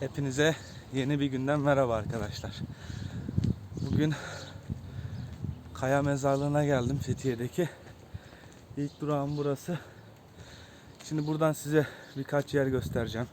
Hepinize yeni bir günden merhaba arkadaşlar. Bugün Kaya Mezarlığı'na geldim Fethiye'deki. İlk durağım burası. Şimdi buradan size birkaç yer göstereceğim.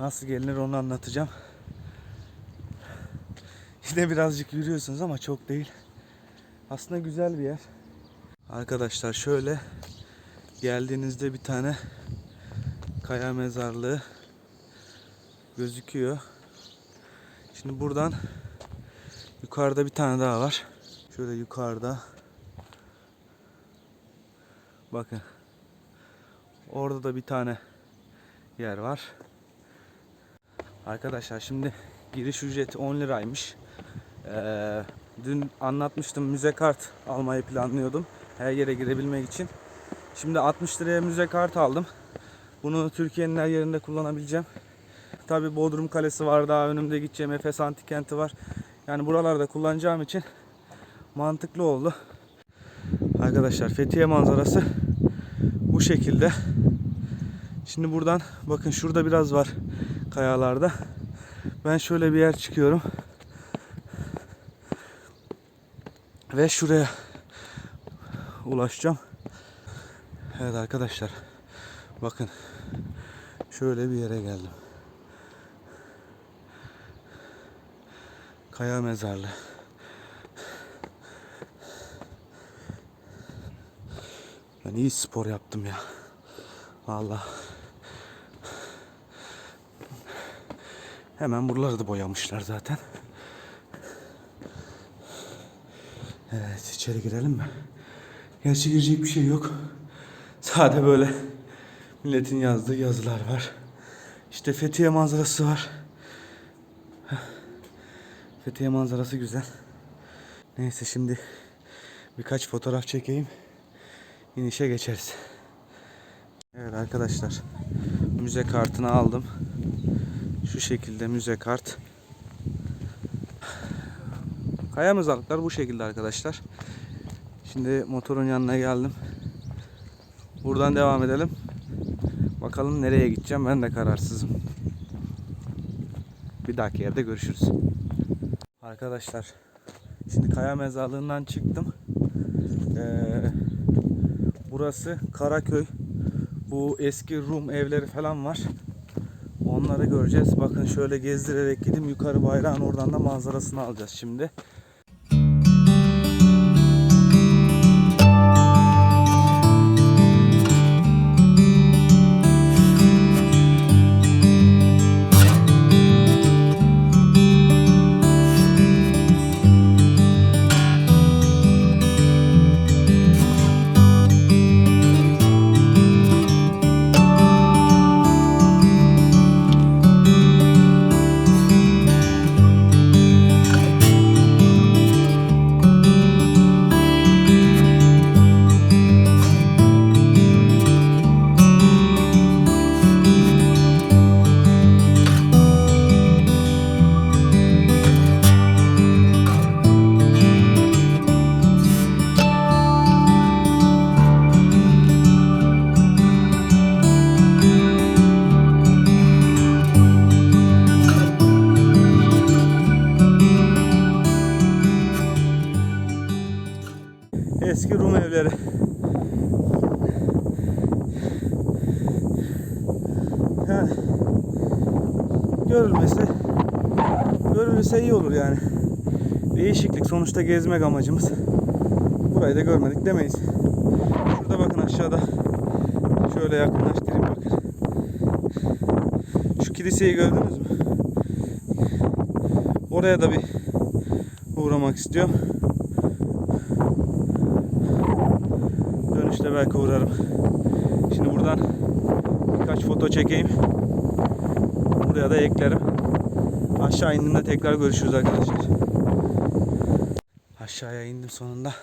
Nasıl gelinir onu anlatacağım. Yine birazcık yürüyorsunuz ama çok değil. Aslında güzel bir yer. Arkadaşlar şöyle geldiğinizde bir tane kaya mezarlığı gözüküyor. Şimdi buradan yukarıda bir tane daha var. Şöyle yukarıda. Bakın. Orada da bir tane yer var. Arkadaşlar şimdi giriş ücreti 10 liraymış. Ee, dün anlatmıştım müze kart almayı planlıyordum. Her yere girebilmek için. Şimdi 60 liraya müze kart aldım. Bunu Türkiye'nin her yerinde kullanabileceğim. Tabi Bodrum Kalesi var daha önümde gideceğim Efes Antik Kenti var. Yani buralarda kullanacağım için mantıklı oldu. Arkadaşlar Fethiye manzarası bu şekilde. Şimdi buradan bakın şurada biraz var kayalarda. Ben şöyle bir yer çıkıyorum. Ve şuraya ulaşacağım. Evet arkadaşlar. Bakın. Şöyle bir yere geldim. Kaya mezarlığı. Ben iyi spor yaptım ya. Vallahi. Hemen buraları da boyamışlar zaten. Evet içeri girelim mi? Gerçi girecek bir şey yok. Sade böyle milletin yazdığı yazılar var. İşte Fethiye manzarası var. Fethiye manzarası güzel. Neyse şimdi birkaç fotoğraf çekeyim. İnişe geçeriz. Evet arkadaşlar. Müze kartını aldım. Şu şekilde müze kart. Kaya mezarlıklar bu şekilde arkadaşlar. Şimdi motorun yanına geldim. Buradan devam edelim. Bakalım nereye gideceğim ben de kararsızım. Bir dahaki yerde görüşürüz. Arkadaşlar şimdi kaya mezarlığından çıktım. Ee, burası Karaköy. Bu eski Rum evleri falan var. Onları göreceğiz. Bakın şöyle gezdirerek gidip yukarı bayrağın oradan da manzarasını alacağız şimdi. Eski Rum evleri. Yani görülmesi görülürse iyi olur yani. Değişiklik sonuçta gezmek amacımız. Burayı da görmedik demeyiz. Şurada bakın aşağıda. Şöyle yakınlaştırayım bakın. Şu kiliseyi gördünüz mü? Oraya da bir uğramak istiyorum. Dönüşte belki uğrarım. Şimdi buradan birkaç foto çekeyim. Buraya da eklerim. Aşağı indiğimde tekrar görüşürüz arkadaşlar. Aşağıya indim sonunda.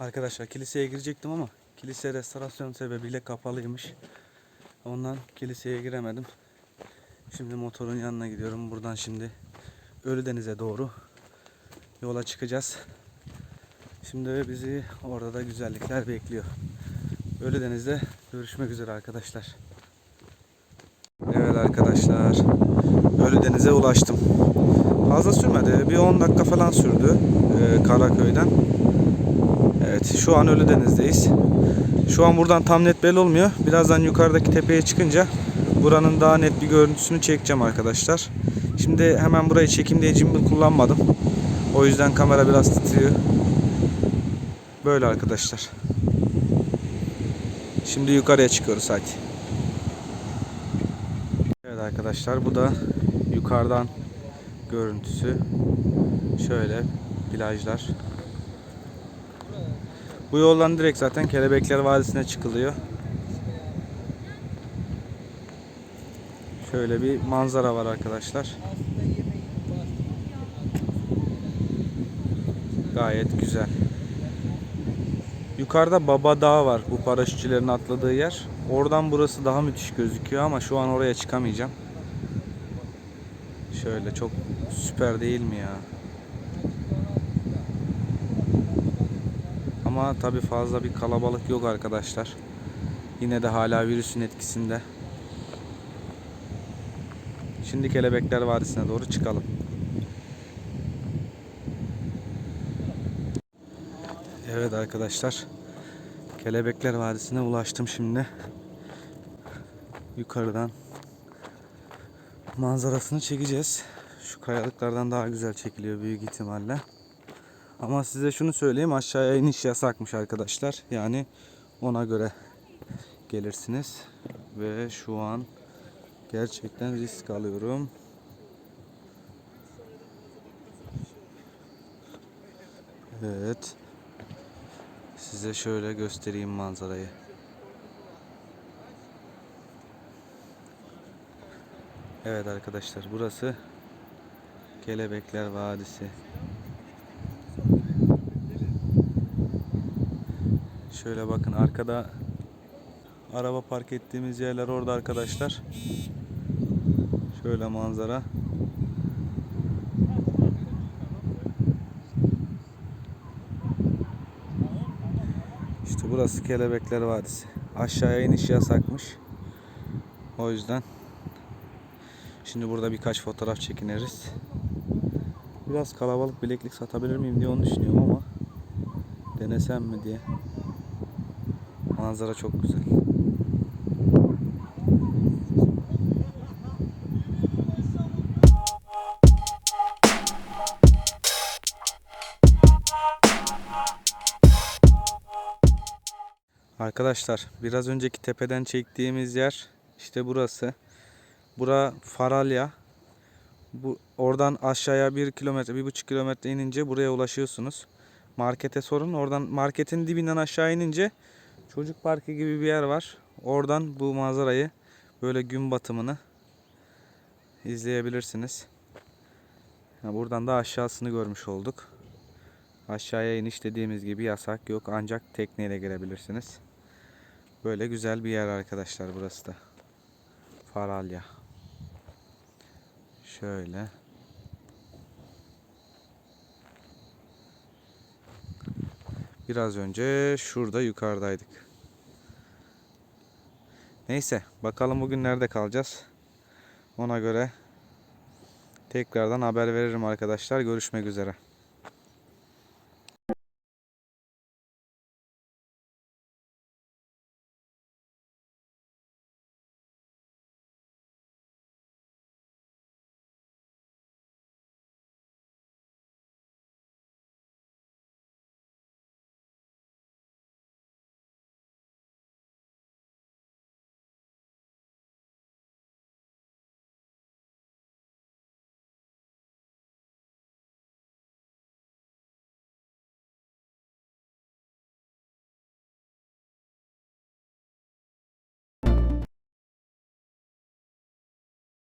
Arkadaşlar kiliseye girecektim ama kilise restorasyon sebebiyle kapalıymış. Ondan kiliseye giremedim. Şimdi motorun yanına gidiyorum. Buradan şimdi Ölüdeniz'e doğru yola çıkacağız. Şimdi bizi orada da güzellikler bekliyor. Ölüdeniz'de görüşmek üzere arkadaşlar. Evet arkadaşlar. Ölüdeniz'e ulaştım. Fazla sürmedi. Bir 10 dakika falan sürdü e, Karaköy'den. Evet şu an Ölüdeniz'deyiz. Şu an buradan tam net belli olmuyor. Birazdan yukarıdaki tepeye çıkınca buranın daha net bir görüntüsünü çekeceğim arkadaşlar. Şimdi hemen burayı çekim diye gimbal kullanmadım. O yüzden kamera biraz titriyor. Böyle arkadaşlar. Şimdi yukarıya çıkıyoruz hadi. Evet arkadaşlar bu da yukarıdan görüntüsü. Şöyle plajlar. Bu yoldan direkt zaten Kelebekler Vadisi'ne çıkılıyor. Şöyle bir manzara var arkadaşlar. Gayet güzel. Yukarıda Baba Dağı var bu paraşütçülerin atladığı yer. Oradan burası daha müthiş gözüküyor ama şu an oraya çıkamayacağım. Şöyle çok süper değil mi ya? Ama tabi fazla bir kalabalık yok arkadaşlar. Yine de hala virüsün etkisinde. Şimdi Kelebekler Vadisi'ne doğru çıkalım. Evet arkadaşlar. Kelebekler Vadisi'ne ulaştım şimdi. Yukarıdan manzarasını çekeceğiz. Şu kayalıklardan daha güzel çekiliyor büyük ihtimalle. Ama size şunu söyleyeyim aşağıya iniş yasakmış arkadaşlar. Yani ona göre gelirsiniz. Ve şu an gerçekten risk alıyorum. Evet. Size şöyle göstereyim manzarayı. Evet arkadaşlar burası Kelebekler Vadisi. Şöyle bakın arkada araba park ettiğimiz yerler orada arkadaşlar. Şöyle manzara. İşte burası Kelebekler Vadisi. Aşağıya iniş yasakmış. O yüzden şimdi burada birkaç fotoğraf çekiniriz. Biraz kalabalık bileklik satabilir miyim diye onu düşünüyorum ama denesem mi diye. Manzara çok güzel. Arkadaşlar biraz önceki tepeden çektiğimiz yer işte burası. Bura Faralya. Bu oradan aşağıya bir kilometre, bir buçuk kilometre inince buraya ulaşıyorsunuz. Markete sorun. Oradan marketin dibinden aşağı inince çocuk parkı gibi bir yer var. Oradan bu manzarayı böyle gün batımını izleyebilirsiniz. Ya buradan da aşağısını görmüş olduk. Aşağıya iniş dediğimiz gibi yasak yok ancak tekneyle girebilirsiniz. Böyle güzel bir yer arkadaşlar burası da. Faralya. Şöyle. Biraz önce şurada yukarıdaydık. Neyse bakalım bugün nerede kalacağız. Ona göre tekrardan haber veririm arkadaşlar. Görüşmek üzere.